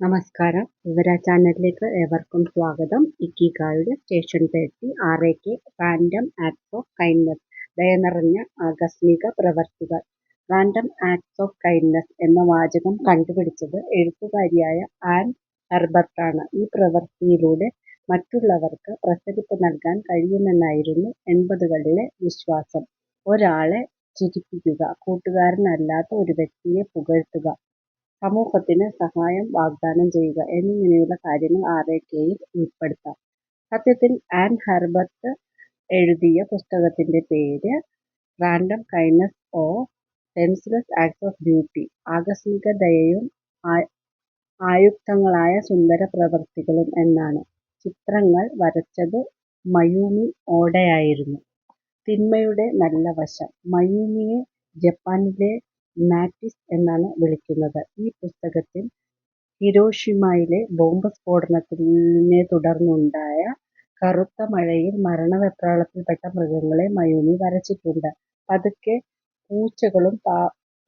നമസ്കാരം. വിവര ചാനലിലേക്ക് ഏവർക്കും സ്വാഗതം. ഇക്കിഗായുടെ station thirty R A K random acts of kindness ദയ നിറഞ്ഞ ആകസ്മിക പ്രവർത്തികൾ. റാൻഡം ആക്ട്സ് ഓഫ് കൈൻഡ്നസ് എന്ന വാചകം കണ്ടുപിടിച്ചത് എഴുത്തുകാരിയായ ആൻ ഹെർബർട്ടാണ്. ഈ പ്രവൃത്തിയിലൂടെ മറ്റുള്ളവർക്ക് പ്രസരിപ്പ് നൽകാൻ കഴിയുമെന്നായിരുന്നു എൺപതുകളിലെ വിശ്വാസം. ഒരാളെ ചിരിപ്പിക്കുക കൂട്ടുകാരനല്ലാത്ത ഒരു വ്യക്തിയെ പുകഴ്ത്തുക സമൂഹത്തിന് സഹായം വാഗ്ദാനം ചെയ്യുക എന്നിങ്ങനെയുള്ള കാര്യങ്ങൾ ആരൊക്കെയും ഉൾപ്പെടുത്താം. സത്യത്തിൽ ആൻ ഹെർബർട്ട് എഴുതിയ പുസ്തകത്തിന്റെ പേര് random kindness of senseless acts of duty ആകസ്മിക ദയയും ആയുക്തങ്ങളായ സുന്ദര പ്രവൃത്തികളും എന്നാണ്. ചിത്രങ്ങൾ വരച്ചത് മയൂമി ഓഡയായിരുന്നു. തിന്മയുടെ നല്ല വശം മയൂമിയെ ജപ്പാനിലെ മാറ്റിസ് എന്നാണ് വിളിക്കുന്നത്. ഈ പുസ്തകത്തിൽ ഹിരോഷിമയിലെ ബോംബ് സ്ഫോടനത്തിനെ തുടർന്നുണ്ടായ കറുത്ത മഴയിൽ മരണവെപ്രാളത്തിൽപ്പെട്ട മൃഗങ്ങളെ മയൂമി വരച്ചിട്ടുണ്ട്. പതുക്കെ പൂച്ചകളും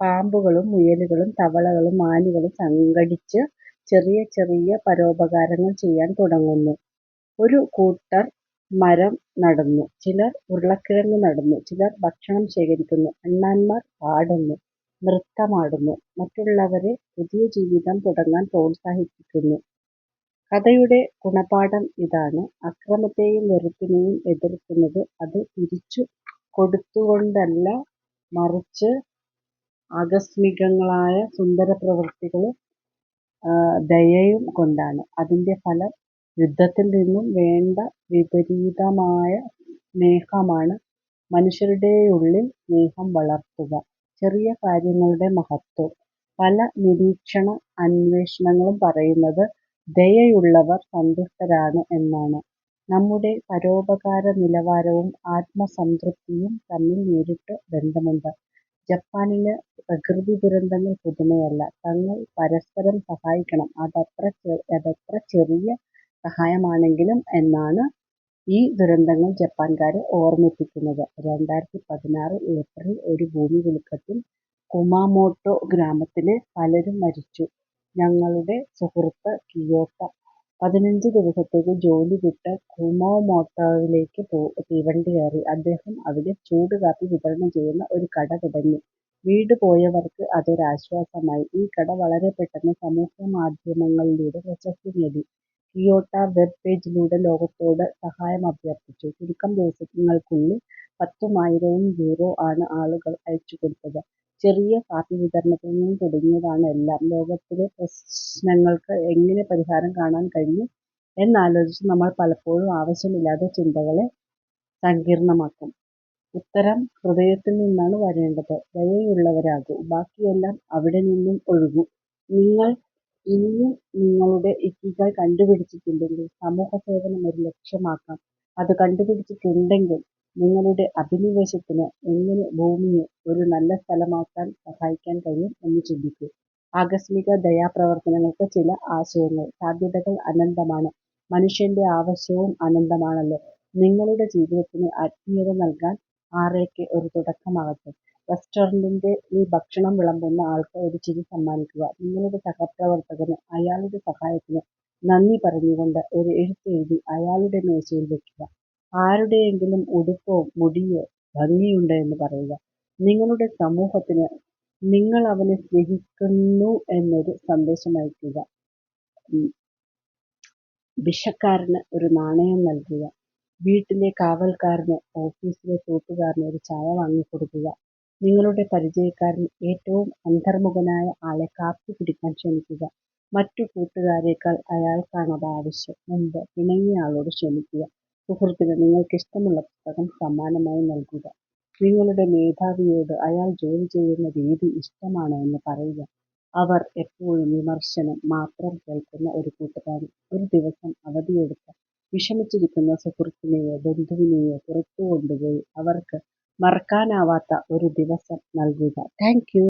പാമ്പുകളും മുയലുകളും തവളകളും മാനുകളും സംഘടിച്ച് ചെറിയ ചെറിയ പരോപകാരങ്ങൾ ചെയ്യാൻ തുടങ്ങുന്നു. ഒരു കൂട്ടർ മരം നടുന്നു, ചിലർ ഉരുളക്കിഴങ്ങ് നടുന്നു, ചിലർ ഭക്ഷണം ശേഖരിക്കുന്നു, അണ്ണാന്മാർ പാടുന്നു, നൃത്തമാടുന്നു, മറ്റുള്ളവരെ പുതിയ ജീവിതം തുടങ്ങാൻ പ്രോത്സാഹിപ്പിക്കുന്നു. കഥയുടെ ഗുണപാഠം ഇതാണ്. അക്രമത്തെയും വെറുപ്പിനെയും എതിർക്കുന്നത് അത് തിരിച്ചു കൊടുത്തുകൊണ്ടല്ല മറിച്ച് ആകസ്മികങ്ങളായ സുന്ദരപ്രവൃത്തികളും ദയയും കൊണ്ടാണ്. അതിന്റെ ഫലം യുദ്ധത്തിൽ നിന്നും വേണ്ട വിപരീതമായ സ്നേഹമാണ്. മനുഷ്യരുടെയുള്ളിൽ സ്നേഹം വളർത്തുക. ചെറിയ കാര്യങ്ങളുടെ മഹത്വം പല നിരീക്ഷണ അന്വേഷണങ്ങളും പറയുന്നത് ദയയുള്ളവർ സന്തുഷ്ടരാണ് എന്നാണ്. നമ്മുടെ പരോപകാര നിലവാരവും ആത്മസംതൃപ്തിയും തമ്മിൽ നേരിട്ട് ബന്ധമുണ്ട്. ജപ്പാനിൽ പ്രകൃതിദുരന്തങ്ങൾ പുതുമയല്ല. തങ്ങൾ പരസ്പരം സഹായിക്കണം, അതത്ര ചെറിയ സഹായമാണെങ്കിലും എന്നാണ് ഈ ദുരന്തങ്ങൾ ജപ്പാൻകാരെ ഓർമ്മിപ്പിക്കുന്നത്. രണ്ടായിരത്തി പതിനാറ് ഏപ്രിൽ ഒരു ഭൂമികുലുക്കത്തിൽ കുമാമോട്ടോ ഗ്രാമത്തിലെ പലരും മരിച്ചു. ഞങ്ങളുടെ സുഹൃത്ത് കിയോട്ട പതിനഞ്ച് ദിവസത്തേക്ക് ജോലി വിട്ട് കുമാമോട്ടോയിലേക്ക് തീവണ്ടി കയറി. അദ്ദേഹം അവിടെ ചൂടുകാപ്പി വിതരണം ചെയ്യുന്ന ഒരു കട തുടങ്ങി. വീട് പോയവർക്ക് അതൊരാശ്വാസമായി. ഈ കട വളരെ പെട്ടെന്ന് സമൂഹമാധ്യമങ്ങളിലൂടെ പ്രശസ്തി നേടി. കിയോട്ട വെബ് പേജിലൂടെ ലോകത്തോട് സഹായം അഭ്യർത്ഥിച്ചു. ചുരുക്കം ദിവസങ്ങൾക്കുള്ളിൽ പത്തുമായിരവും യൂറോ ആണ് ആളുകൾ അയച്ചു കൊടുത്തത് ചെറിയ കാപ്പി വിതരണത്തിൽ നിന്ന് തുടങ്ങിയതാണ് എല്ലാം. ലോകത്തിലെ പ്രശ്നങ്ങൾക്ക് എങ്ങനെ പരിഹാരം കാണാൻ കഴിയും എന്നാലോചിച്ച് നമ്മൾ പലപ്പോഴും ആവശ്യമില്ലാതെ ചിന്തകളെ സങ്കീർണമാക്കും. ഉത്തരം ഹൃദയത്തിൽ നിന്നാണ് വരേണ്ടത്. ദയയുള്ളവരാകൂ, ബാക്കിയെല്ലാം അവിടെ നിന്നും ഒഴുകും. നിങ്ങൾ ഇനിയും നിങ്ങളുടെ ഇക്കിഗായ് കണ്ടുപിടിച്ചിട്ടില്ലെങ്കിൽ സമൂഹസേവനം ഒരു ലക്ഷ്യമാക്കാം. അത് കണ്ടുപിടിച്ചിട്ടുണ്ടെങ്കിൽ നിങ്ങളുടെ അഭിനിവേശത്തിന് എങ്ങനെ ഭൂമിയെ ഒരു നല്ല സ്ഥലമാക്കാൻ സഹായിക്കാൻ കഴിയും എന്ന് ചിന്തിക്കൂ. ആകസ്മിക ദയാപ്രവർത്തനങ്ങൾക്ക് ചില ആശയങ്ങൾ. സാധ്യതകൾ അനന്തമാണ്. മനുഷ്യന്റെ ആവശ്യവും അനന്തമാണല്ലോ. നിങ്ങളുടെ ജീവിതത്തിന് ആത്മീയത നൽകാൻ ആർ എ കെ ഒരു തുടക്കമാകട്ടെ. റെസ്റ്റോറന്റിൽ ഭക്ഷണം വിളമ്പുന്ന ആൾക്ക് ഒരു ചിരി സമ്മാനിക്കുക. നിങ്ങളുടെ സഹപ്രവർത്തകന് അയാളുടെ സഹായത്തിന് നന്ദി പറഞ്ഞുകൊണ്ട് ഒരു എഴുത്തെഴുതി അയാളുടെ മേശയിൽ വയ്ക്കുക. ആരുടെയെങ്കിലും ഉടുപ്പോ മുടിയോ ഭംഗിയുണ്ട് എന്ന് പറയുക. നിങ്ങളുടെ സമൂഹത്തിന് നിങ്ങൾ അവനെ സ്നേഹിക്കുന്നു എന്നൊരു സന്ദേശം സന്ദേശമയയ്ക്കുക. ഭിക്ഷക്കാരന് ഒരു നാണയം നൽകുക. വീട്ടിലെ കാവൽക്കാരനോ ഓഫീസിലെ തൂപ്പുകാരനോ ഒരു ചായ വാങ്ങിക്കൊടുക്കുക. നിങ്ങളുടെ പരിചയക്കാരിൽ ഏറ്റവും അന്തർമുഖനായ ആളെ കാത്തു പിടിക്കാൻ ക്ഷണിക്കുക. മറ്റു കൂട്ടുകാരേക്കാൾ അയാൾക്കാണത് ആവശ്യം. മുമ്പ് പിണങ്ങിയയാളോട് ക്ഷമിക്കുക. സുഹൃത്തിന് നിങ്ങൾക്കിഷ്ടമുള്ള പുസ്തകം സമ്മാനമായി നൽകുക. നിങ്ങളുടെ മേധാവിയോട് അയാൾ ജോലി ചെയ്യുന്ന രീതി ഇഷ്ടമാണ് എന്ന് പറയുക. അവർ എപ്പോഴും വിമർശനം മാത്രം കേൾക്കുന്ന ഒരു കൂട്ടുകാരി ഒരു ദിവസം അവധിയെടുത്ത് വിഷമിച്ചിരിക്കുന്ന സുഹൃത്തിനെയോ ബന്ധുവിനെയോ പുറത്തു കൊണ്ടുപോയി അവർക്ക് മറക്കാനാവാത്ത ഒരു ദിവസം നൽകുക. താങ്ക്.